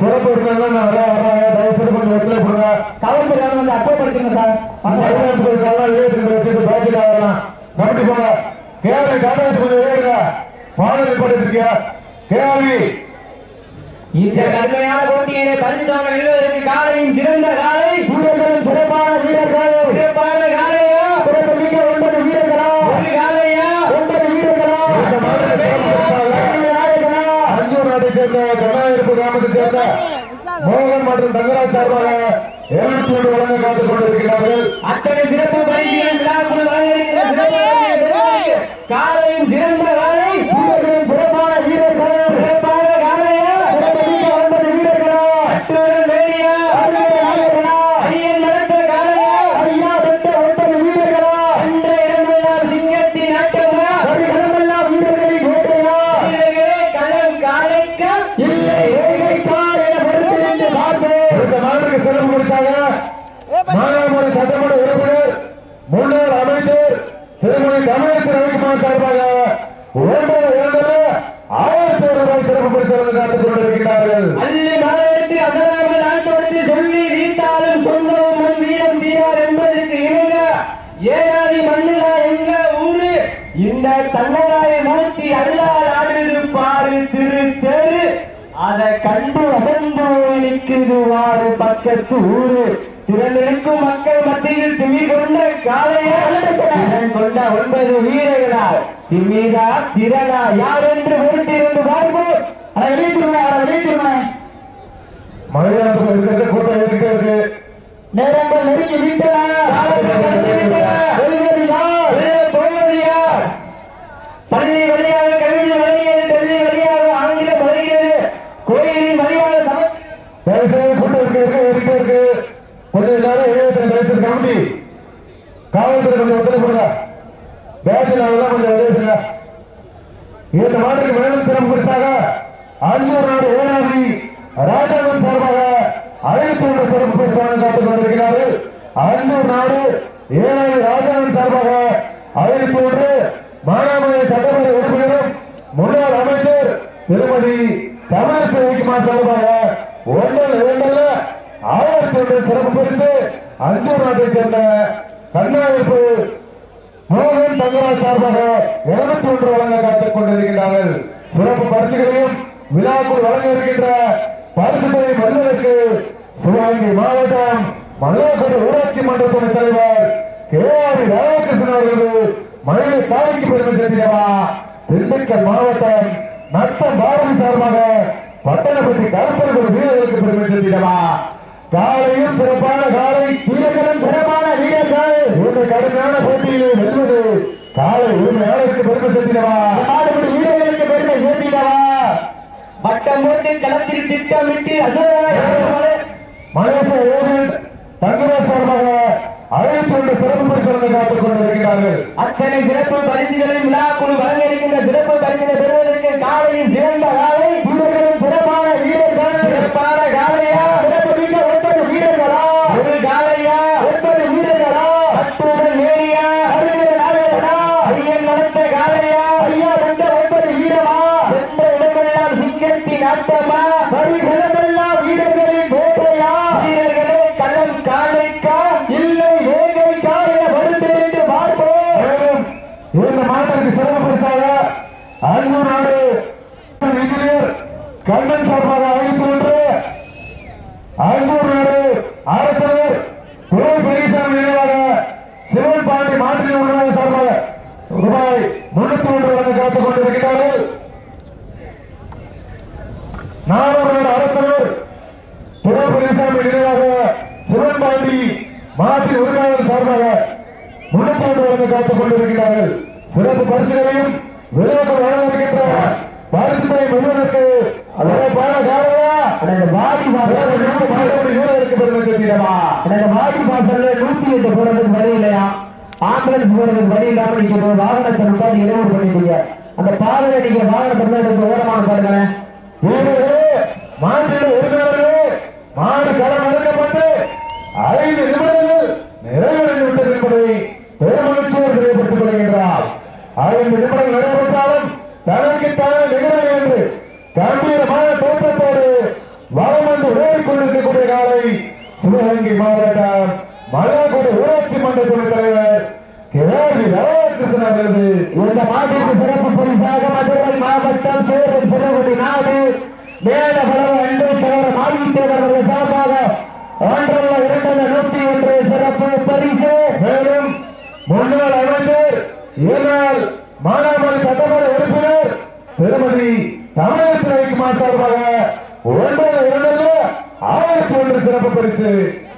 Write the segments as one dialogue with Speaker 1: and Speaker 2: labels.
Speaker 1: சிறப்பு இருந்தாலும் நான் வர வர்றாங்க தயவு செய்து கொஞ்சம் ஒத்துழைப்பு கொடுங்க.
Speaker 2: காவல்துறையாளர் வந்து சார்.
Speaker 1: பதினெட்டுக்காரலாம் இருபத்தி வயசுக்கு பாய்ச்சிட்டு வரலாம் கமிட்டி போங்க. கேள்வி காட்டாச்சு கொஞ்சம் ஏறுங்க பாடல் படிச்சிருக்கியா கேள்வி
Speaker 2: இந்த கடுமையான போட்டியிலே பரிசுத்தவங்க வெல்வதற்கு காலையும் சிறந்த காலை. சிறப்பான வீரர்கள். சிறப்பான காலையா சிறப்பு மிக்க ஒன்பது வீரர்களா ஒரு காலையா ஒன்பது வீரர்களா
Speaker 1: இந்த மாதிரி சிறப்பு
Speaker 2: நாயகனா
Speaker 1: அஞ்சூர் நாட்டை சேர்ந்த கண்ணாயிருப்பு சேர்ந்த மோகன் மற்றும் தங்கராஜ் சார்பாக எழுநூத்தி ஒன்று வழங்க காத்துக் கொண்டிருக்கிறார்கள்.
Speaker 2: அத்தனை சிறப்பு பரிசுகள் விழாக்குழு காலையும் சிறந்த
Speaker 1: தமிழரசு ரவிக்குமார் சார்பாக ஒன்பது இரண்டு ஆயிரத்தி ஒரு ரூபாய் சிறப்பு பரிசு வழங்க காத்துக் கொண்டிருக்கிறார்கள்
Speaker 2: அள்ளி மலரெடுத்து நாட்டோடு சொல்லி வீட்டாலும் சொந்தமும் முன் வீரம் என்பதற்கு இணங்க ஏனாதி மண்ணிலா எங்க ஊரு? இந்த தன்னராய மூர்த்தி அல்லால் பாரு திரு தெரு அதை கண்டு அசந்து நிற்குது வாரு பக்கத்து ஊரு. திறந்திருக்கும் மக்கள் மத்தியில் திமி கொண்ட காலையால் கொண்ட ஒன்பது வீரர்களால் திமிரா திறனா யார் என்று பொறுத்திருந்து பார்ப்போம். அதை வெளியிட்டுருங்க அதை வெளியிட்டுருங்க
Speaker 1: மலையாளத்தில் இருக்கிற கூட்டம் இருக்கிறது
Speaker 2: நேரங்கள் நெருங்கி விட்டன.
Speaker 1: இந்த மாதிரி மேலும் சிறப்பு பரிசாக அஞ்சூர் நாடு ஏனாதி ராஜாவின் சார்பாக அழைத்து வந்த சிறப்பு பரிசாக காத்துக் கொண்டிருக்கிறார்கள். அஞ்சூர் நாடு ஏனாதி ராஜாவின் சார்பாக அழைத்து ஒன்று மானாமலை சட்டமன்ற உறுப்பினரும் முன்னாள் அமைச்சர் திருமதி தமிழிசை விக்குமார் சார்பாக ஒன்றல் இரண்டல்ல ஆயிரத்தி ஒன்று சிறப்பு பரிசு அஞ்சூர் நாட்டை சேர்ந்த கண்ணாயிப்பு மோகன் தங்கராஜ் சார்பாக இருநூத்தி ஒன்று வழங்க காத்துக் கொண்டிருக்கின்றார்கள். சிறப்பு பரிசுகளையும் விழாக்குள் வழங்க இருக்கின்ற பரிசுகளை வெல்வதற்கு சிவகங்கை மாவட்டம் மல்லாக்கோட்டை ஊராட்சி மன்றத்தின் தலைவர் கே ஆர் ராதாகிருஷ்ணன் அவர்கள் மயிலை காவிக்கு பெருமை சேர்த்திடவா? திண்டுக்கல் மாவட்டம் நத்த பாரதி சார்பாக பட்டணப்பட்டி கருப்பர்கள் வீரர்களுக்கு பெருமை சேர்த்திடவா? காலையும் சிறப்பான காலை வீரர்களும் சிறப்பான வீரர்கள் இந்த கடுமையான போட்டியிலே வெல்வது. காலை உரிமையாளருக்கு பெருமை சேர்த்திடவா?
Speaker 2: மாடுபடி வீரர்களுக்கு பெருமை சேர்த்திடவா? வட்டம் போட்டு களத்தில் திட்டமிட்டு
Speaker 1: மலேசிய ஏஜென்ட் தங்கராஜ் சார்பாக அழைத்து கொண்டு சிறப்பு பரிசோதனை காத்துக் கொண்டிருக்கிறார்கள்.
Speaker 2: அத்தனை சிறப்பு பரிசுகளின் விழாக்குழு வழங்க இருக்கின்ற சிறப்பு பரிசினை பெறுவதற்கு காலையின் சிறந்த
Speaker 1: இந்த மாநிலத்துக்கு சிறப்பு பரிசாக அஞ்சூர் நாடு இன்ஜினியர் கண்ணன் சார்பாக அழைத்து கொண்டு அஞ்சூர் நாடு அரசர் துறை பெரியசாமி நினைவாக சிவன் பாண்டி மாற்றி உணவு சார்பாக ரூபாய் முன்னூத்தி ஒன்று வழங்க காத்துக் கொண்டிருக்கிறார்கள். நானூறு நாடு அரசர் துறை பெரியசாமி நினைவாக சிவன் பாண்டி மாற்றி உரிமையாளர் சார்பாக முன்னூத்தி ஒன்று வழங்க காத்துக் கொண்டிருக்கிறார்கள். சிறப்பு பரிசுகளையும் விளையாட்டு வழங்கியிருக்கின்ற பரிசுகளை வெல்வதற்கு சிறப்பான காரணமா
Speaker 2: அந்த வாடி
Speaker 1: வீரருக்கு பெருமை சேர்த்திடவா
Speaker 2: அந்த வாடி பாசல்ல நூத்தி எட்டு போறதுக்கு வழி இல்லையா? ஆம்புலன்ஸ் போறதுக்கு வழி இல்லாம நீங்க இப்போ வாகனத்தை நிப்பாட்டி இடையூறு பண்ணிட்டீங்க அந்த பாதையை நீங்க வாகனத்தை ஓரமான பாருங்களேன்
Speaker 1: மாநில உரிமையாளர்களே மாடு களம் எடுக்கப்பட்டு ஐந்து நிமிடங்கள் நிறைவடைந்து விட்டது என்பதை பெருமகிழ்ச்சியோடு தெரியப்படுத்திக் கொள்கின்றார். ஐந்து நிமிடங்கள் நடைபெற்றாலும் தனக்கு தானே நிகழ்வு என்று கம்பீரமான தோற்றத்தோடு வளமன் வந்து ஓடிக் கொண்டிருக்கக்கூடிய காலை சிவகங்கை மாவட்டம் மலையாளக்கூடிய ஊராட்சி மன்ற துணைத் தலைவர் கேள்வி ராதாகிருஷ்ணன் அவர்களது
Speaker 2: இந்த மாட்டிற்கு சிறப்பு பரிசாக மதுரை மாவட்டம் சேலம் சிறுவடி நாடு மேலபலவ அன்பை தவிர மாளிகைத்தேவர்கள் சார்பாக ஒன்றல்ல இரண்டல்ல நூத்தி ஒன்று சிறப்பு பரிசு.
Speaker 1: மேலும் முன்னாள் அமைச்சர் ஏனால் மானாமலை சட்டமன்ற உறுப்பினர் திருமதி தமிழரசு ரவிக்குமார் சார்பாக ஒன்றரை இரண்டு ஆயிரத்தி ஒன்று சிறப்பு பரிசு.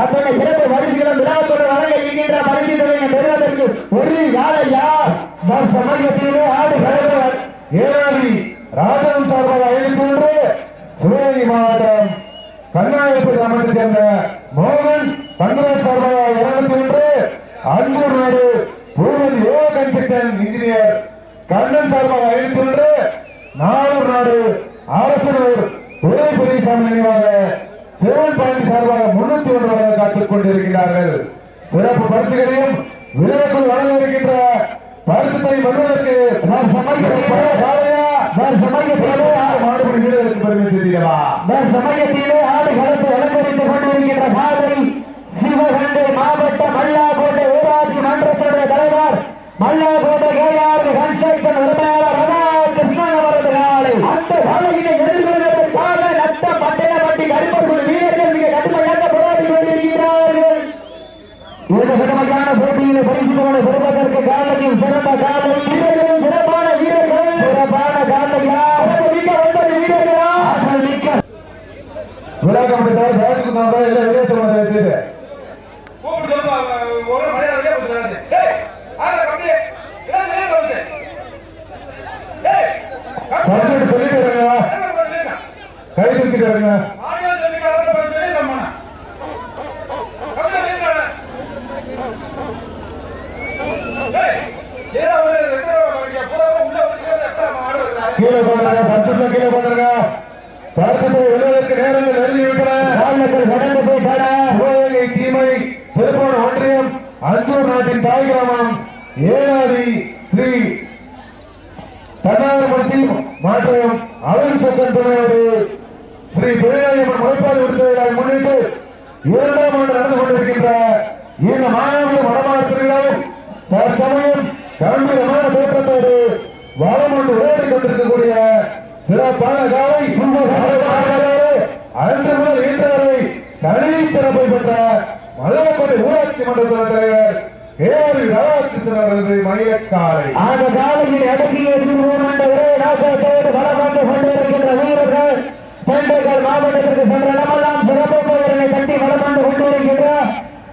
Speaker 2: அத்தனை சிறப்பு பரிசுகளும் விழாத்தோடு வழங்க இருக்கின்ற பரிசுகளை பெறுவதற்கு ஒரு யாரையா சமயத்திலே ஆடு கலைவர்
Speaker 1: ஏனாதி ராஜன் சார்பாக ஐநூத்தி ஒன்று சிவகங்கை மாவட்டம் கண்ணாயப்பதி கிராமத்தை சேர்ந்த மோகன் தங்கராஜ் சார்பாக இருநூத்தி ஒன்று அன்பூர் நாடு பூர்வதி ஏ கன்ஸ்ட்ரக்ஷன் இன்ஜினியர் கண்ணன் சார்பாக ஐநூத்தி ஒன்று நானூர் நாடு அரசனூர் துறை நினைவாக சிவன் பழனி சார்பாக முன்னூத்தி ஒன்று வரை காத்துக் கொண்டிருக்கிறார்கள். சிறப்பு பரிசுகளையும் விளையாட்டு வழங்க இருக்கின்ற பரிசுத்தை வருவதற்கு
Speaker 2: நான் சமயத்திலே நான்
Speaker 1: மாடுபடி வீரர்களுக்கு பெருமை செய்தீர்களா
Speaker 2: நான் சமயத்திலே ஆடு அலங்கரித்துக் கொண்டிருக்கின்ற மாதிரி சிவகங்கை மாவட்ட மல்லாக்கோட்டை ஊராட்சி மன்றத்துடைய தலைவர் மல்லாக்கோட்டை கேஆர் கன்ஸ்ட்ரக்ஷன் உரிமையாளர் ரமா கிருஷ்ணன் அவரது காலை அந்த எதிர்கொள்வதற்காக நத்த பட்டணப்பட்டி கருப்பர்கள் வீரர்கள் மிக கடுமையாக போராடி கொண்டிருக்கிறார்கள் இந்த கடுமையான சிறப்பான பரிசு காலத்தில் பெறுவதற்கு காலையில் சிறந்த சிறப்பான வீரர்கள். சிறப்பான காலையா மிக்க ஒன்பது வீரர்களா? மிக்க
Speaker 1: விழா வெளியே வச்சுட்டு கீழே போடுங்க சப்ஜெக்ட்ல கீழே போடுங்க பரிசுத்தை வெல்வதற்கு நேரங்கள் எழுதி விட்டன.
Speaker 2: காலங்கள் கடந்து போயிட்டன
Speaker 1: சிவகங்கை தீமை திருப்போண ஒன்றியம் அஞ்சூர் நாட்டின் தாய் கிராமம் ஏனாதி ஸ்ரீ தன்னார்படுத்தி மாற்றம் அழகு சட்டம் துணையோடு ஸ்ரீ பிள்ளையம்மன் முறைப்பாடு விருதுகளை முன்னிட்டு இரண்டாம் ஆண்டு நடந்து கொண்டிருக்கின்ற இந்த மாணவர்கள் வடமாறு திருவிழாவில் தற்சமயம் கம்பீரமான தோற்றத்தோடு வளம் ஒன்று விளையாடி கொண்டிருக்கக்கூடிய சிறப்பான காலை அன்று முதல் இன்று வரை சிறப்பை பெற்ற மல்லக்கோட்டை ஊராட்சி மன்ற தலைவர் ஏஆர் ராதாகிருஷ்ணன் அவர்களது மையக்காலை
Speaker 2: அந்த காலையில் அடக்கிய திருமண ஒரே நாசத்தோடு வளம் வந்து வீரர்கள் பெண்டைகள் மாவட்டத்திற்கு சென்ற சிறப்பு பெயர்களை கட்டி வளம் கொண்டு கொண்டிருக்கின்ற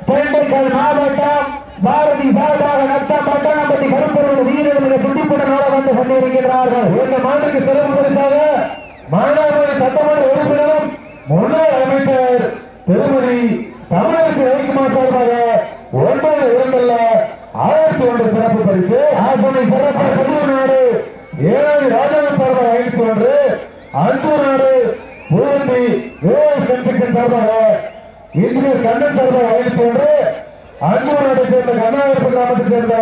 Speaker 2: பெண்டைகள் மாவட்டம் பாரதி சார்பாக நத்த பட்டணப்பட்டி கருப்பொருள் வீரர்கள் துண்டிப்புடனோட வந்து கொண்டிருக்கின்றார்கள்.
Speaker 1: இந்த மாட்டுக்கு சிறப்பு பரிசாக மானாமதுரை சட்டமன்ற உறுப்பினரும் முன்னாள் அமைச்சர் திருமதி தமிழரசு ரவிக்குமார் சார்பாக ஒன்பது இரண்டல்ல ஆயிரத்தி ஒன்று சிறப்பு பரிசு. ஆசனை சிறப்பு புது நாடு ஏழாவது ராஜாவன் சார்பாக ஐநூத்தி ஒன்று அஞ்சூர் நாடு பூந்தி விவசாய கன்ஸ்ட்ரக்ஷன் சார்பாக இன்ஜினியர் கண்ணன் சார்பாக ஐநூத்தி ஒன்று அஞ்சூர் சேர்ந்த கண்ணாயிரப்பு கிராமத்தை சேர்ந்த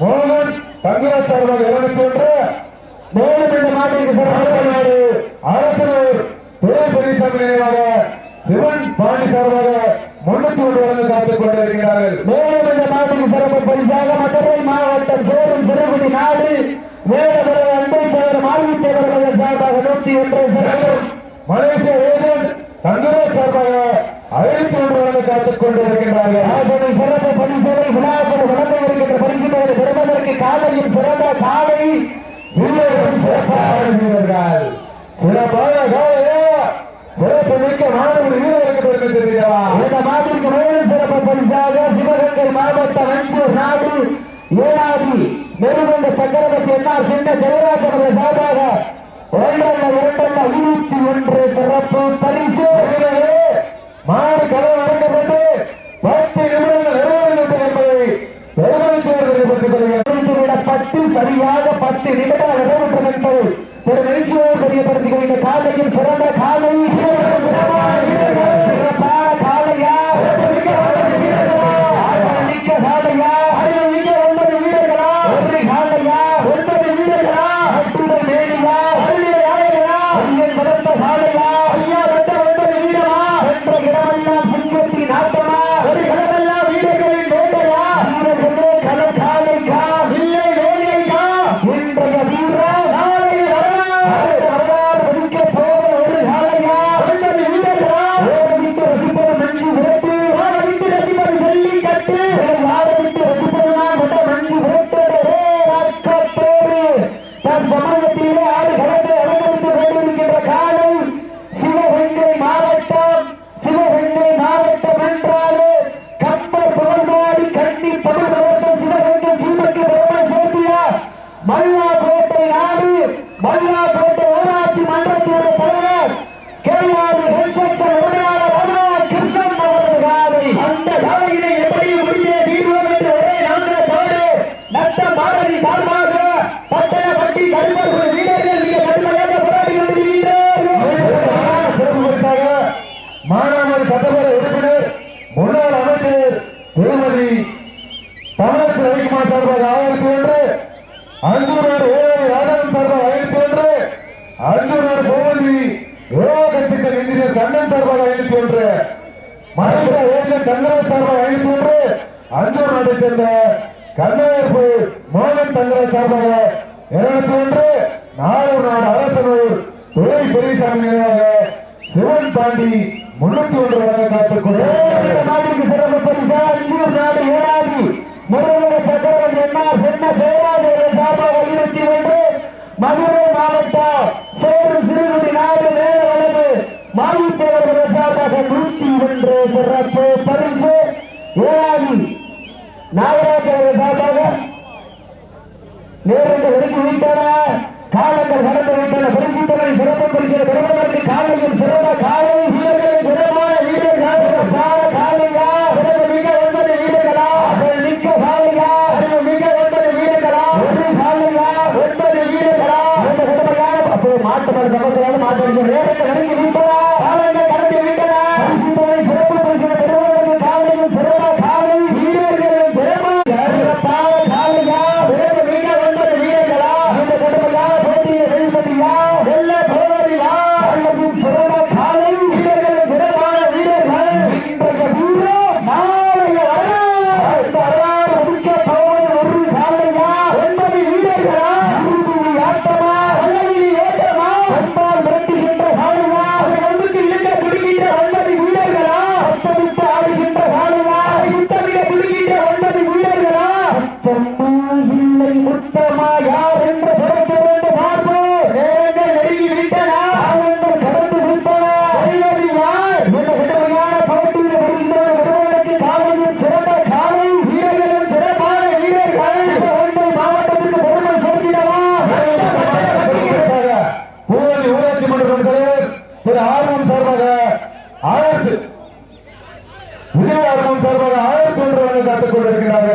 Speaker 1: மோகன் தங்கராஜ் சார்பாக இருநூத்தி ஒன்று மேலும் இந்த மாட்டிற்கு சிறப்பு அரசனூர் துறை பெரியசாமி நினைவாக சிவன் பாண்டி சார்பாக முன்னூத்தி ஒன்று வழங்க காத்துக் கொண்டிருக்கிறார்கள்.
Speaker 2: மேலும் இந்த மாட்டுக்கு சிறப்பு பரிசாக மதுரை மாவட்டம் சேரும் சிறுகுடி நாடு வேலவர அன்பை தவிர மாநிலத்தவர்கள் சார்பாக நூத்தி ஒன்று சிறப்பு
Speaker 1: மலேசிய ஏஜென்ட் தங்கராஜ் சார்பாக ஐநூத்தி ஒன்று கொண்டு
Speaker 2: வருகின்றார்கள் சிறந்த பரிசுகளை விழாக்கள் வழங்க இருக்கின்ற பரிசுகளை பெறுவதற்கு காலையில் சிறந்த காலை
Speaker 1: வீரர்கள் சிறப்பாக வருகிறார்கள் சிறப்பான காலையா? சிறப்பு மிக்க மாணவர் வீரர்களுக்கு பெருமை தெரிகிறா
Speaker 2: இந்த மாதிரிக்கு மேலும் சிறப்பு பரிசாக சிவகங்கை மாவட்டம் அஞ்சூர் நாடு ஏழாதி நெருங்கொண்ட சக்கரவர்த்தி என்ன சென்ற ஜெயராஜ் அவர்கள் சார்பாக ஒன்றல்ல இரண்டல்ல இருபத்தி ஒன்று சிறப்பு பரிசு.
Speaker 1: அஞ்சூர் ஏழை ராஜாவின் சார்பாக ஆயிரத்தி அஞ்சூர் கோவந்தி யோகா கட்சிகள் இன்ஜினியர் கண்ணன் சார்பாக ஐநூத்தி ஒன்று மறைந்த ஏஜென்ட் சார்பாக ஐநூத்தி அஞ்சூர் நாட்டை சேர்ந்த கண்ணாயர்பு மோகன் தங்கராஜ் சார்பாக இருநூத்தி நாளூர் நாடு அரசனூர் துறை பெரியசாமி நினைவாக சிவன் பாண்டி முன்னூத்தி ஒன்று வழங்க காத்துக் கொண்டு
Speaker 2: நாட்டுக்கு சிறப்பு பரிசா அஞ்சூர் நாடு ஏழாதி முருகன சக்கரவர்த்தி என்ஆர் சென்ன பேராஜர் சார்பாக வலியுறுத்தி கொண்டு மதுரை மாவட்டம் சேரும் சிறுகுடி நாடு நேர வலது மாயுத்தேவர்கள் சார்பாக நூத்தி ஒன்று சிறப்பு பரிசு. ஏழாதி நாகராஜ் அவர்கள் சார்பாக நேரங்கள் ஒதுக்கி விட்டன காலங்கள் கடந்து விட்டன பரிசுத்தனை சிறப்பு பரிசு பெறுவதற்கு காலங்கள் சிறந்த காலை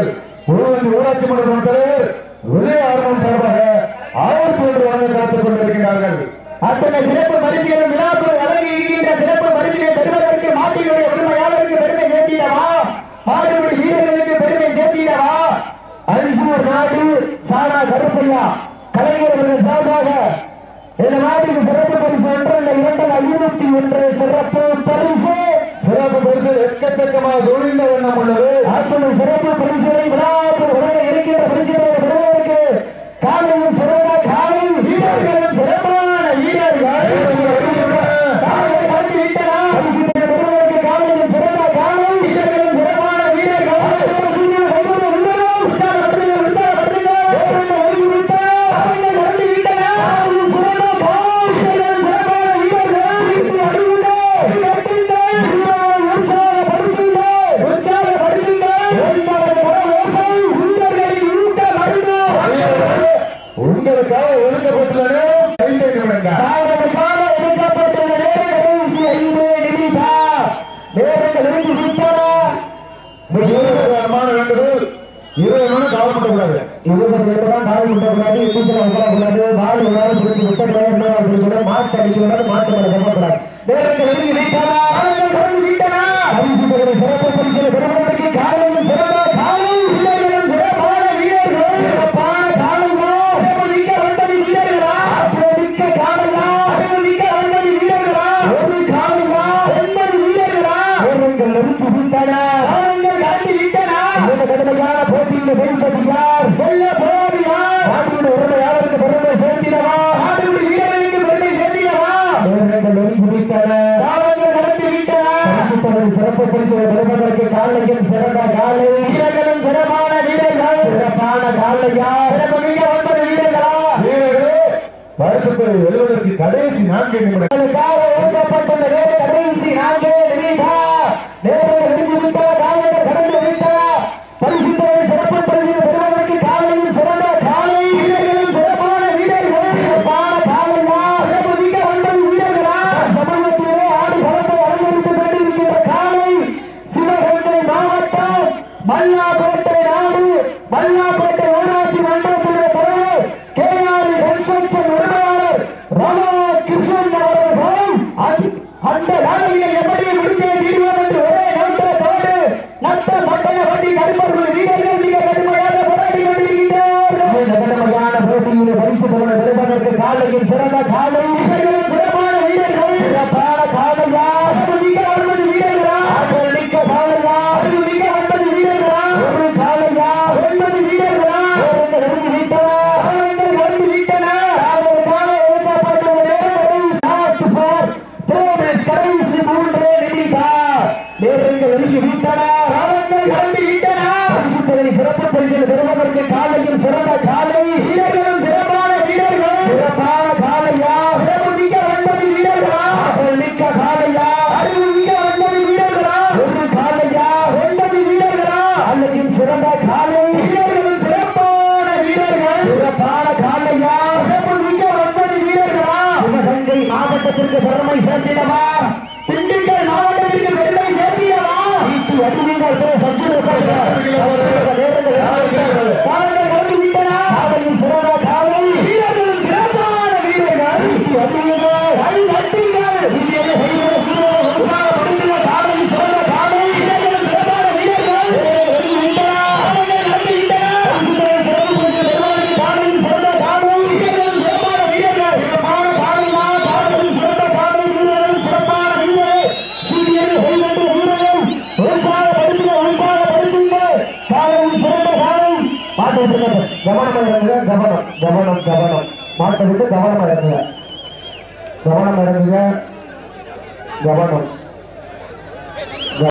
Speaker 1: கொண்டிருக்கிறார்கள் பூவதி ஊராட்சி மன்ற தலைவர் உதய ஆர்வம் சார்பாக ஆயிரத்தி ஒன்று வழங்க காத்துக் கொண்டிருக்கிறார்கள்
Speaker 2: அத்தனை சிறப்பு பரிசுகளும் விழாக்குள் வழங்கி இருக்கின்ற சிறப்பு பரிசுகளை பெறுவதற்கு மாட்டினுடைய உரிமையாளருக்கு பெருமை சேர்த்திடவா? மாடுபடி வீரர்களுக்கு பெருமை சேர்த்திடவா? அரிசூர் நாடு சாரா கருப்பையா கலைஞர்கள் சார்பாக இந்த நாட்டுக்கு சிறப்பு பரிசு ஒன்று இல்லை இரண்டு ஐநூத்தி ஒன்று சிறப்பு பரிசு.
Speaker 1: சிறப்பு பரிசு எக்கச்சக்கமாக தொழில் எண்ணம் உள்ளது.
Speaker 2: அத்தனை சிறப்பு பரிசுகளை விழாவில் உலக இருக்கின்ற பரிசுகளை பெறுவதற்கு காலையில் சிறப்பு நிமிடம்
Speaker 1: காலப்படக்கூடாது
Speaker 2: இருபது நிமிடம் கால் விட்டக்கூடாது, எண்ணிக்கையில் உட்காரக்கூடாது, வால் விடாது, பிடிச்சு விட்ட நேரம் நேரம் பிடிக்கணும், மாட்டு அடிக்கக்கூடாது, மாட்டு மேல தப்பக்கூடாது. பரிசு சிறப்பு போட்டியில் வெல்வது யார்? வெல்ல போவது யார்? நாட்டின் உரிமையாளருக்கு பெருமை சேர்த்திடவா? நாட்டின் வீரர்களுக்கு பெருமை சேர்த்திடவா? நேரங்கள் நெருங்கி விட்டன. காலங்கள் கடந்து விட்டன. சிறப்பு பரிசுகளை பெறுவதற்கு காலையில் சிறந்த காலை வீரர்களும் சிறப்பான வீரர்கள் சிறப்பான காலையா சிறப்பு மிக ஒன்பது வீரர்களா
Speaker 1: வீரர்களே பரிசுத்தை வெல்வதற்கு கடைசி நான்கு நிமிடங்கள்
Speaker 2: உங்களுக்காக ஒதுக்கப்பட்டுள்ள நேரம் கடைசி நான்கே நிமிடம். பாருங்கள்